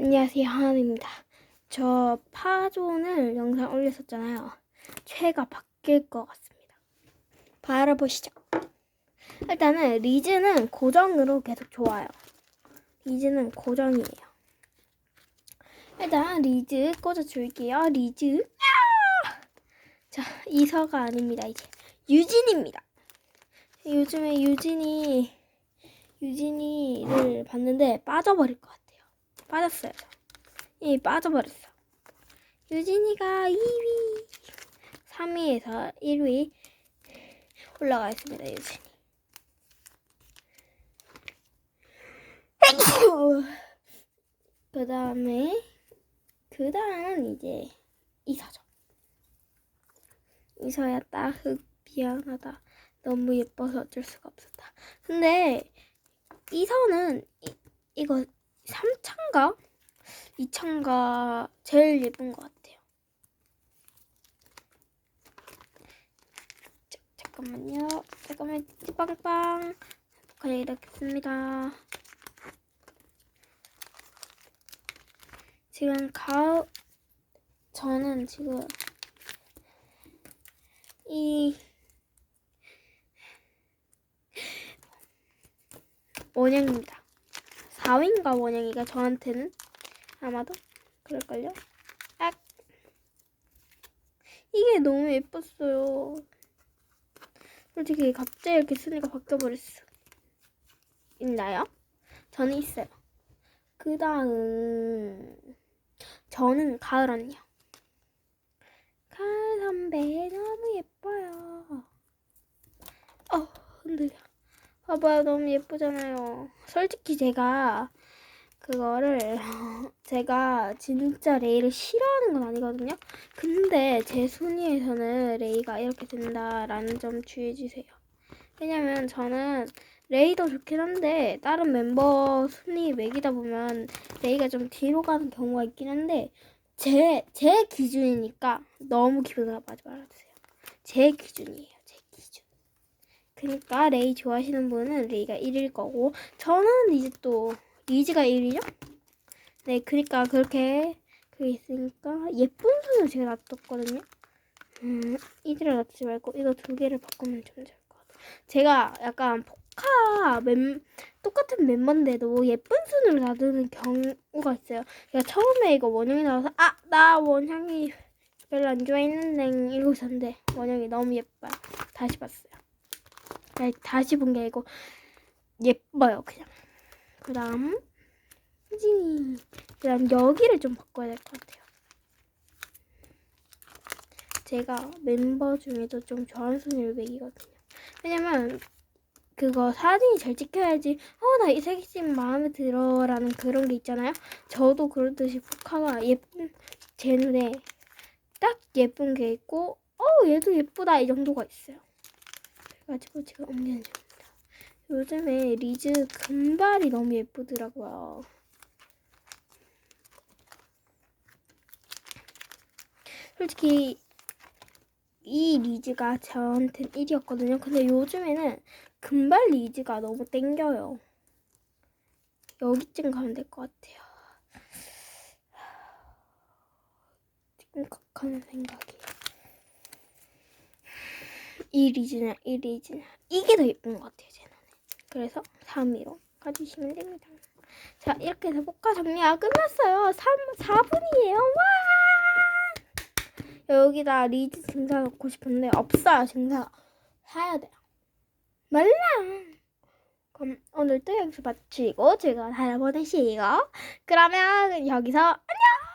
안녕하세요 하은입니다. 저 파존을 영상 올렸었잖아요. 최가 바뀔 것 같습니다. 바로 보시죠. 일단은 리즈는 고정으로 계속 좋아요. 리즈는 고정이에요. 일단 리즈 꽂아줄게요. 리즈. 아! 자 이서가 아닙니다. 이제 유진입니다. 요즘에 유진이 유진이를 봤는데 빠져버릴 것 같아요. 빠졌어요. 저. 이 빠져버렸어. 유진이가 2위, 3위에서 1위 올라가 있습니다. 유진이. 그 다음에 그 다음은 이제 이서죠. 이서야 따흑 미안하다. 너무 예뻐서 어쩔 수가 없었다. 근데 이서는 이, 이거 3차인가? 2차인가 제일 예쁜 것 같아요. 자, 잠깐만요. 잠깐만 빵빵. 그냥 이렇게 씁니다. 지금 가을 저는 지금 이 원형입니다. 4위인가 원형이가 저한테는 아마도 그럴걸요? 악 이게 너무 예뻤어요. 솔직히 갑자기 이렇게 쓰니까 바뀌어버렸어. 있나요? 저는 있어요. 그 다음 저는 가을 언니요. 가을 선배 너무 예뻐요. 어 흔들려. 봐봐요 너무 예쁘잖아요. 솔직히 제가 그거를 제가 진짜 레이를 싫어하는 건 아니거든요. 근데 제 순위에서는 레이가 이렇게 된다라는 점 주의해 주세요. 왜냐면 저는 레이도 좋긴 한데 다른 멤버 순위 매기다 보면 레이가 좀 뒤로 가는 경우가 있긴 한데 제 제 기준이니까 너무 기분 나빠하지 말아주세요. 제 기준이에요. 그러니까 레이 좋아하시는 분은 레이가 1일 거고 저는 이제 또 리즈가 1위죠? 네, 그러니까 그렇게 그게 있으니까 예쁜 순을 제가 놔뒀거든요. 음, 이들을 놔두지 말고 이거 두 개를 바꾸면 좀될것 같아요. 제가 약간 포카 멤 똑같은 멤버인데도 예쁜 순을 놔두는 경우가 있어요. 제가 처음에 이거 원형이 나와서 아, 나 원형이 별로 안 좋아했는데 이러고 있었는데 원형이 너무 예뻐요. 다시 봤어요. 아니, 다시 본 게 아니고 예뻐요, 그냥. 그 다음 희진이 그 다음 여기를 좀 바꿔야 될 것 같아요. 제가 멤버 중에도 좀 좋아하는 매기거든요. 왜냐면 그거 사진이 잘 찍혀야지 어 나 이 색심 마음에 들어 라는 그런 게 있잖아요. 저도 그렇듯이 포카가 예쁜 제 눈에 딱 예쁜 게 있고 어 얘도 예쁘다 이 정도가 있어요 가지고 제가 옮기는 중입니다 요즘에 리즈 금발이 너무 예쁘더라고요. 솔직히 이 리즈가 저한테는 1위였거든요. 근데 요즘에는 금발 리즈가 너무 땡겨요. 여기쯤 가면 될 것 같아요. 생각하는 생각이. 이 리즈나 이 리즈나 이게 더 예쁜 것 같아요. 제 눈에. 그래서 3위로 가주시면 됩니다. 자, 이렇게 해서 복화 정리가 끝났어요. 3, 4분이에요. 와! 여기다 리즈 증사 넣고 싶은데 없어요, 증사. 사야 돼요. 말라! 그럼 오늘도 여기서 마치고 즐거운 하루 보내시고 그러면 여기서 안녕!